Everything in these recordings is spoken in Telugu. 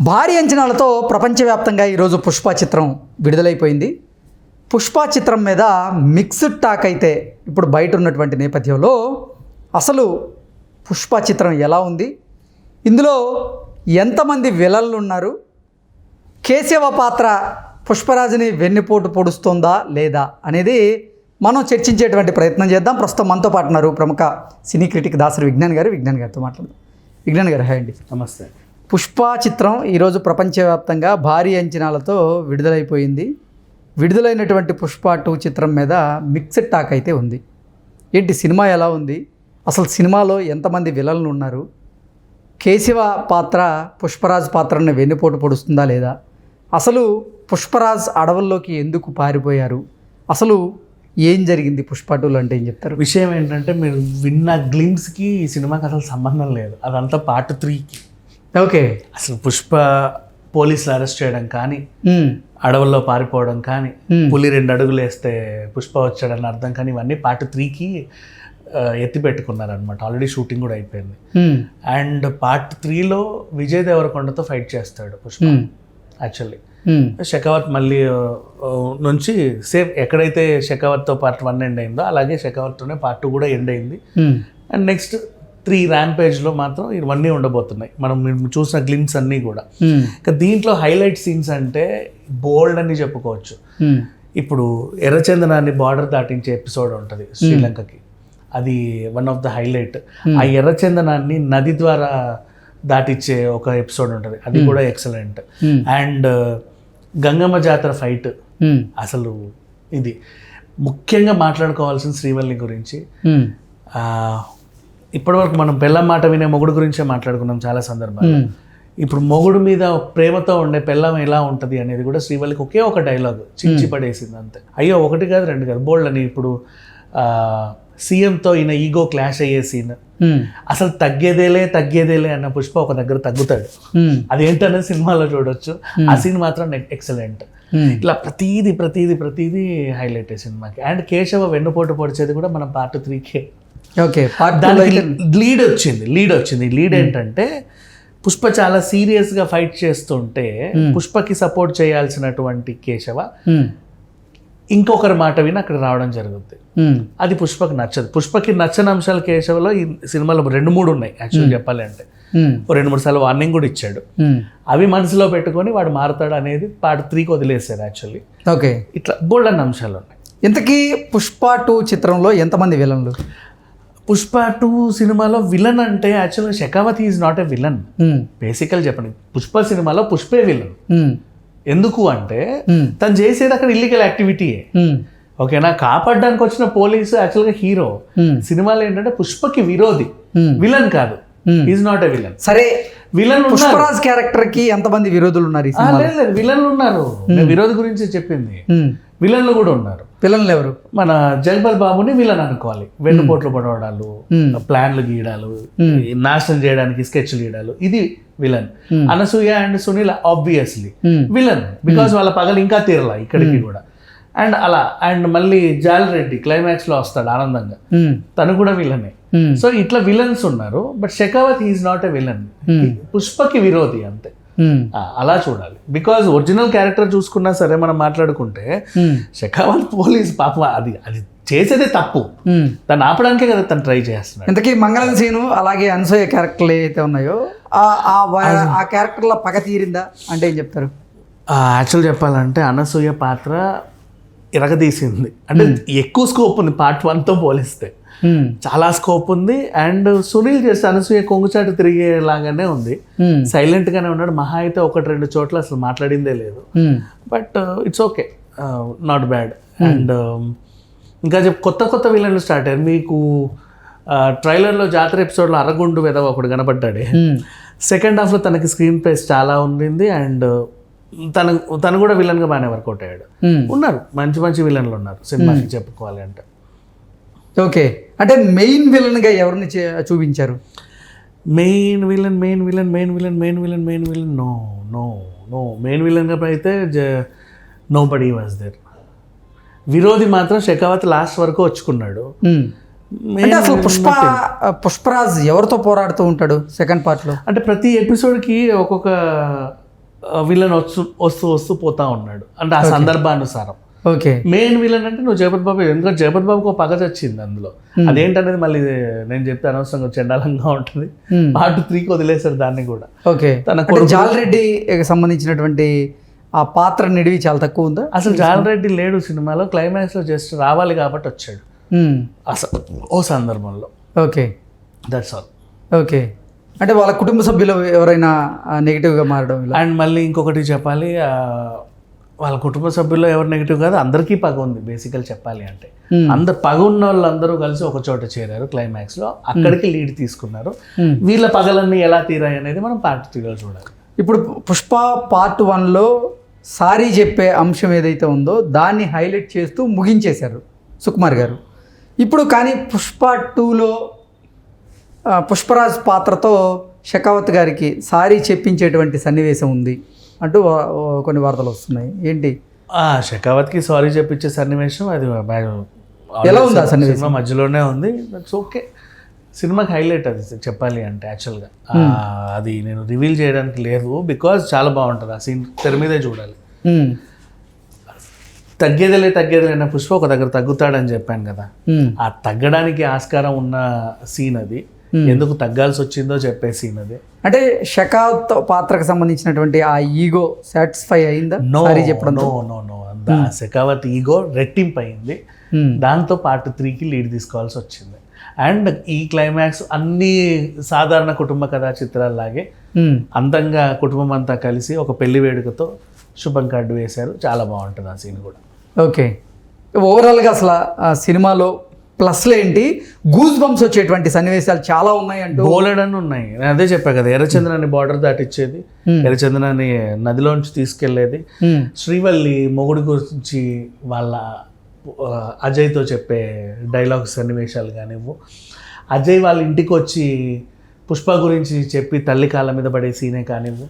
భారీ అంచనాలతో ప్రపంచవ్యాప్తంగా ఈరోజు పుష్ప చిత్రం విడుదలైపోయింది. పుష్ప చిత్రం మీద మిక్స్డ్ టాక్ అయితే ఇప్పుడు బయట ఉన్నటువంటి నేపథ్యంలో అసలు పుష్ప చిత్రం ఎలా ఉంది? ఇందులో ఎంతమంది విలన్లు ఉన్నారు? కేశవ పాత్ర పుష్పరాజుని వెన్నుపోటు పొడుస్తుందా లేదా అనేది మనం చర్చించేటువంటి ప్రయత్నం చేద్దాం. ప్రస్తుతం మనతో పాటున్నారు ప్రముఖ సినీ క్రిటిక్ దాసరి విజ్ఞాన్ గారు. విజ్ఞాన్ గారితో మాట్లాడదాం. విజ్ఞాన్ గారు హాయ్ అండి. నమస్తే. పుష్ప చిత్రం ఈరోజు ప్రపంచవ్యాప్తంగా భారీ అంచనాలతో విడుదలైపోయింది. విడుదలైనటువంటి పుష్ప టూ చిత్రం మీద మిక్స్డ్ టాక్ అయితే ఉంది. ఏంటి సినిమా ఎలా ఉంది? అసలు సినిమాలో ఎంతమంది విలన్లు ఉన్నారు? కేశవ పాత్ర పుష్పరాజ్ పాత్రను వెన్నుపోటు పొడుస్తుందా లేదా? అసలు పుష్పరాజ్ అడవుల్లోకి ఎందుకు పారిపోయారు? అసలు ఏం జరిగింది పుష్ప అంటే ఏం చెప్తారు? విషయం ఏంటంటే మీరు విన్న గ్లిమ్స్కి ఈ సినిమాకి అసలు సంబంధం లేదు. అదంతా పార్ట్ త్రీకి ఓకే. అసలు పుష్ప పోలీసులు అరెస్ట్ చేయడం కానీ అడవుల్లో పారిపోవడం కానీ. పులి రెండు అడుగులు వేస్తే పుష్ప వచ్చాడని అర్థం కానీ ఇవన్నీ పార్ట్ త్రీకి ఎత్తి పెట్టుకున్నారనమాట ఆల్రెడీ షూటింగ్ కూడా అయిపోయింది. అండ్ పార్ట్ త్రీలో విజయ్ దేవరకొండతో ఫైట్ చేస్తాడు పుష్ప. యాక్చువల్లీ షెకావత్ మళ్ళీ నుంచి సేమ్ ఎక్కడైతే షెకావత్తో పార్ట్ వన్ ఎండ్ అయిందో అలాగే షెకావత్తోనే పార్ట్ టూ కూడా ఎండ్ అయింది. అండ్ నెక్స్ట్ త్రీ ర్యాంప్ పేజ్లో మాత్రం ఇవన్నీ ఉండబోతున్నాయి. మనం చూసిన గ్లిమ్స్ అన్నీ కూడా. ఉమ్, ఇంకా దీంట్లో హైలైట్ సీన్స్ అంటే బోల్డ్ అని చెప్పుకోవచ్చు. ఉమ్, ఇప్పుడు ఎర్రచందనాన్ని బార్డర్ దాటించే ఎపిసోడ్ ఉంటుంది శ్రీలంకకి. అది వన్ ఆఫ్ ద హైలైట్. ఆ ఎర్రచందనాన్ని నది ద్వారా దాటిచ్చే ఒక ఎపిసోడ్ ఉంటుంది. అది కూడా ఎక్సలెంట్. Hmm. అండ్ గంగమ్మ జాతర ఫైట్. అసలు ఇది. ముఖ్యంగా మాట్లాడుకోవాల్సిన శ్రీవల్లి గురించి ఇప్పటివరకు మనం పెళ్ళం మాట వినే మొగుడు గురించే మాట్లాడుకున్నాం చాలా సందర్భాలు ఇప్పుడు మొగుడు మీద ప్రేమతో ఉండే పెళ్ళం ఎలా ఉంటుంది అనేది కూడా శ్రీవల్లికి ఒకే ఒక డైలాగ్ చించి పడేసింది అంతే. అయ్యో ఒకటి కాదు రెండు కాదు బోల్డ్ అని ఇప్పుడు సీఎంతో ఈయన ఈగో క్లాష్ అయ్యే సీన్. అసలు తగ్గేదేలే తగ్గేదేలే అన్న పుష్ప ఒక దగ్గర తగ్గుతాడు. అదేంటనేది సినిమాలో చూడొచ్చు. ఆ సీన్ మాత్రం ఎక్సలెంట్ ఇట్లా ప్రతీది ప్రతీది ప్రతీది హైలైట్ సినిమాకి. అండ్ కేశవ వెన్నుపోటు పొడిచేది కూడా మన పార్ట్ త్రీకే ఓకే దానికి లీడ్ వచ్చింది లీడ్ వచ్చింది. లీడ్ ఏంటంటే పుష్ప చాలా సీరియస్గా ఫైట్ చేస్తుంటే పుష్పకి సపోర్ట్ చేయాల్సినటువంటి కేశవ ఉమ్, ఇంకొకరి మాట విని అక్కడ రావడం జరుగుద్ది. అది పుష్పకి నచ్చదు. పుష్పకి నచ్చని అంశాలు కేశవలో ఈ సినిమాలో రెండు మూడు ఉన్నాయి యాక్చువల్ చెప్పాలి అంటే. రెండు మూడు సార్లు వార్నింగ్ కూడా ఇచ్చాడు. అవి మనసులో పెట్టుకొని వాడు మారుతాడు అనేది పార్ట్ త్రీకి వదిలేశారు యాక్చువల్లీ ఓకే ఇట్లా బోల్డ్ అన్న అంశాలు ఉన్నాయి. ఇంతకీ పుష్ప టూ చిత్రంలో ఎంతమంది విలన్లు పుష్ప టూ సినిమాలో విలన్ అంటే యాక్చువల్గా షెకావతి is not a villain basically చెప్పండి. పుష్ప సినిమాలో పుష్పే విలన్ ఉమ్, ఎందుకు అంటే ఉమ్, తను చేసేది అక్కడ ఇల్లీగల్ యాక్టివిటీయే ఉమ్, ఓకేనా? కాపాడడానికి వచ్చిన పోలీసు యాక్చువల్గా హీరో సినిమాలో ఏంటంటే పుష్పకి విరోధి. విలన్ కాదు. Hmm. Is not a villain సరే విలన్ పుష్పరాజ్ క్యారెక్టర్కి ఎంతమంది విరోధులు ఉన్నారు లేదు లేదు. విలన్లు ఉన్నారు. నేను విరోధి గురించి చెప్పింది. విలన్లు కూడా ఉన్నారు. విలన్లు ఎవరు? మన జగపల్ బాబుని విలన్ అనుకోవాలి. వెన్నుపోట్లు పడవడాలు. ప్లాన్లు గీయడాలు. నాశనం చేయడానికి స్కెచ్లు గీయడాలు. ఇది villain. Anasuya and Sunil obviously. Villain because వాళ్ళ పగలు ఇంకా తీరలా ఇక్కడికి కూడా. అండ్ అలా అండ్ మళ్ళీ జాల్ రెడ్డి క్లైమాక్స్లో వస్తాడు ఆనందంగా. తను కూడా విలనే. సో ఇట్లా విలన్స్ ఉన్నారు but Shekhawat is not a villain పుష్పకి విరోధి అంతే. అలా చూడాలి. బికాజ్ ఒరిజినల్ క్యారెక్టర్ చూసుకున్నా సరే మనం మాట్లాడుకుంటే షెకావత్ పోలీస్ పాప అది అది చేసేదే తప్పు. ఉమ్. తను ఆపడానికే కదా తను ట్రై చేస్తున్నాడు. ఇంతకీ మంగళం సీను అలాగే అనసూయ క్యారెక్టర్లు ఏవైతే ఉన్నాయో ఆ- ఆ వా- ఆ క్యారెక్టర్ల పగ తీరిందా? అంటే ఏం చెప్తారు? యాక్చువల్ చెప్పాలంటే అనసూయ పాత్ర ఇరగదీసింది. అంటే ఎక్కువ స్కోప్ ఉంది పార్ట్ వన్తో పోలిస్తే. చాలా స్కోప్ ఉంది. అండ్ సునీల్ చేస్తే అనసూయ కొంగుచాటు తిరిగేలాగానే ఉంది. సైలెంట్ గానే ఉన్నాడు. మహా అయితే ఒకటి రెండు చోట్ల అసలు మాట్లాడిందే లేదు. But it's okay not bad and ఇంకా చెప్ కొత్త కొత్త విలన్లు స్టార్ట్ అయ్యారు మీకు ట్రైలర్లో జాతర ఎపిసోడ్లో అరగుండు వెదవ ఒకడు కనబడ్డాడే సెకండ్ హాఫ్లో తనకి స్క్రీన్ ప్లేస్ చాలా ఉండింది. అండ్ తను తను కూడా విలన్గా బాగానే వర్కౌట్ అయ్యాడు. ఉన్నారు. మంచి మంచి విలన్లు ఉన్నారు. సినిమాకి చెప్పుకోవాలి అంటే. ఓకే. అంటే మెయిన్ విలన్గా ఎవరిని చూపించారు? Main villain main villain main villain main villain main villain no no no main విలన్గా అయితే నో బడీ వాజ్ దేర్ విరోధి మాత్రం షెకావత్ లాస్ట్ వరకు వచ్చుకున్నాడు. అంటే అసలు పుష్ప పుష్పరాజ్ ఎవరితో పోరాడుతూ ఉంటాడు సెకండ్ పార్ట్లో? అంటే ప్రతి ఎపిసోడ్కి ఒక్కొక్క విలన్ వస్తూ వస్తూ వస్తూ పోతా ఉన్నాడు. అంటే ఆ సందర్భానుసారం. ఓకే. మెయిన్ విలన్ అంటే నువ్వు జగపతి బాబు ఎందుకంటే జగపతి బాబుకు ఒక పగ చచ్చింది అందులో. అదేంటనేది మళ్ళీ నేను చెప్తే అనవసరంగా చండాలంగా ఉంటుంది. Hmm. పార్ట్ త్రీకి వదిలేశారు దాన్ని కూడా. ఓకే. తన అంటే జాలరెడ్డికి సంబంధించినటువంటి ఆ పాత్ర నిడివి చాలా తక్కువ ఉందా? అసలు జాలరెడ్డి లేడు సినిమాలో క్లైమాక్స్లో జస్ట్ రావాలి కాబట్టి వచ్చాడు. మ్మ్. అసలు ఓ సందర్భంలో. ఓకే. That's all okay. అంటే వాళ్ళ కుటుంబ సభ్యులు ఎవరైనా నెగిటివ్గా మారడం అండ్ మళ్ళీ ఇంకొకటి చెప్పాలి వాళ్ళ కుటుంబ సభ్యుల్లో ఎవరు నెగిటివ్ కాదు అందరికీ పగ ఉంది బేసికల్ చెప్పాలి అంటే. Hmm. అందరు పగ ఉన్న వాళ్ళందరూ కలిసి ఒక చోట చేరారు క్లైమాక్స్లో అక్కడికి లీడ్ తీసుకున్నారు. Hmm. వీళ్ళ పగలన్నీ ఎలా తీరాయి అనేది మనం పార్ట్ త్రీలో చూడాలి. ఇప్పుడు పుష్ప పార్ట్ వన్లో సారీ చెప్పే అంశం ఏదైతే ఉందో దాన్ని హైలైట్ చేస్తూ ముగించేశారు సుకుమార్ గారు. ఇప్పుడు కానీ పుష్ప టూలో పుష్పరాజ్ పాత్రతో షెకావత్ గారికి సారీ చెప్పించేటువంటి సన్నివేశం ఉంది. అంటూ కొన్ని వార్తలు వస్తున్నాయి. ఏంటి? ఆ షెకావత్కి సారీ చెప్పించే సన్నివేశం అది ఎలా ఉంది ఆ సన్నివేశం? సినిమా మధ్యలోనే ఉంది. దట్స్ ఓకే సినిమాకి హైలైట్ అది చెప్పాలి అంటే యాక్చువల్గా అది నేను రివీల్ చేయడానికి లేదు బికాజ్ చాలా బాగుంటుంది. ఆ సీన్ తెర మీదే చూడాలి. మ్మ్. తగ్గేదిలే తగ్గేదిలే అన్న పుష్ప ఒక దగ్గర తగ్గుతాడని చెప్పాను కదా. మ్మ్. ఆ తగ్గడానికి ఆస్కారం ఉన్న సీన్ అది. ఎందుకు తగ్గాల్సి వచ్చిందో చెప్పే సీన్ అది అంటే షెకావత్ పాత్రకు సంబంధించినటువంటి ఆ ఈగో సాటిస్ఫై అయిందా? నో చెప్పడం no no no Shekhawat ego రెట్టింపు అయింది మ్మ్. దాంతో పార్ట్ త్రీకి లీడ్ తీసుకోవాల్సి వచ్చింది అండ్ ఈ క్లైమాక్స్ అన్ని సాధారణ కుటుంబ కథా చిత్రాల్లాగే మ్మ్. అందంగా కుటుంబం అంతా కలిసి ఒక పెళ్ళి వేడుకతో శుభం కార్డు వేశారు చాలా బాగుంటుంది ఆ సీన్ కూడా. ఓకే ఓవరాల్గా అసలు ఆ సినిమాలో ప్లస్లు ఏంటి గూస్ బంప్స్ వచ్చేటువంటి సన్నివేశాలు చాలా ఉన్నాయి అంటూ బోలెడని ఉన్నాయి నేను అదే చెప్పా కదా ఎర్రచంద్రాన్ని బార్డర్ దాటిచ్చేది. ఎర్రచంద్రాన్ని నదిలోంచి తీసుకెళ్ళేది. శ్రీవల్లి మొగుడు గురించి వాళ్ళ అజయ్తో చెప్పే డైలాగ్స్ సన్నివేశాలు కానివ్వు అజయ్ వాళ్ళ ఇంటికి వచ్చి పుష్ప గురించి చెప్పి తల్లి కాళ్ళ మీద పడే సీనే కానివ్వు.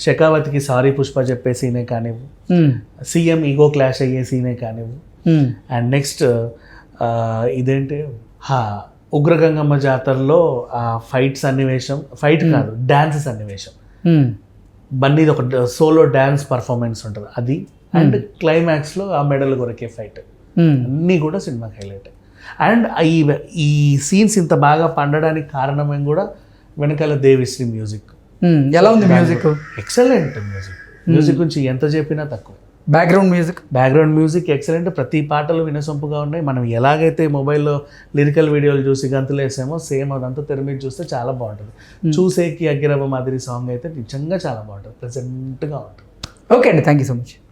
శకావతికి సారీ పుష్ప చెప్పే సీనే కానివ్వు. సీఎం ఈగో క్లాష్ అయ్యే సీనే కానివ్వు. అండ్ నెక్స్ట్ ఇదేంటి? హా ఉగ్రగంగమ్మ జాతరలో ఆ ఫైట్ సన్నివేశం ఫైట్ కాదు డ్యాన్స్ సన్నివేశం. బన్నీది ఒక సోలో డ్యాన్స్ పర్ఫార్మెన్స్ ఉంటుంది అది. అండ్ క్లైమాక్స్లో ఆ మెడల్ కొరకే ఫైట్. అన్నీ కూడా సినిమాకి హైలైట్. అండ్ ఈ ఈ సీన్స్ ఇంత బాగా పండడానికి కారణం కూడా వెనకాల దేవిశ్రీ మ్యూజిక్. ఎలా ఉంది మ్యూజిక్? Excellent music. మ్యూజిక్ గురించి ఎంత చెప్పినా తక్కువ. Background music background music excellent ప్రతి పాటలు వినసొంపుగా ఉన్నాయి. మనం ఎలాగైతే మొబైల్లో లిరికల్ వీడియోలు చూసి గంతులు వేసామో సేమ్ అదంతా తెర మీద చూస్తే చాలా బాగుంటుంది. చూసేకి అగ్గిరవ్వ మాదిరి సాంగ్ అయితే నిజంగా చాలా బాగుంటుంది. ప్రెజెంట్గా ఉంటుంది. ఓకే అండి. Thank you so much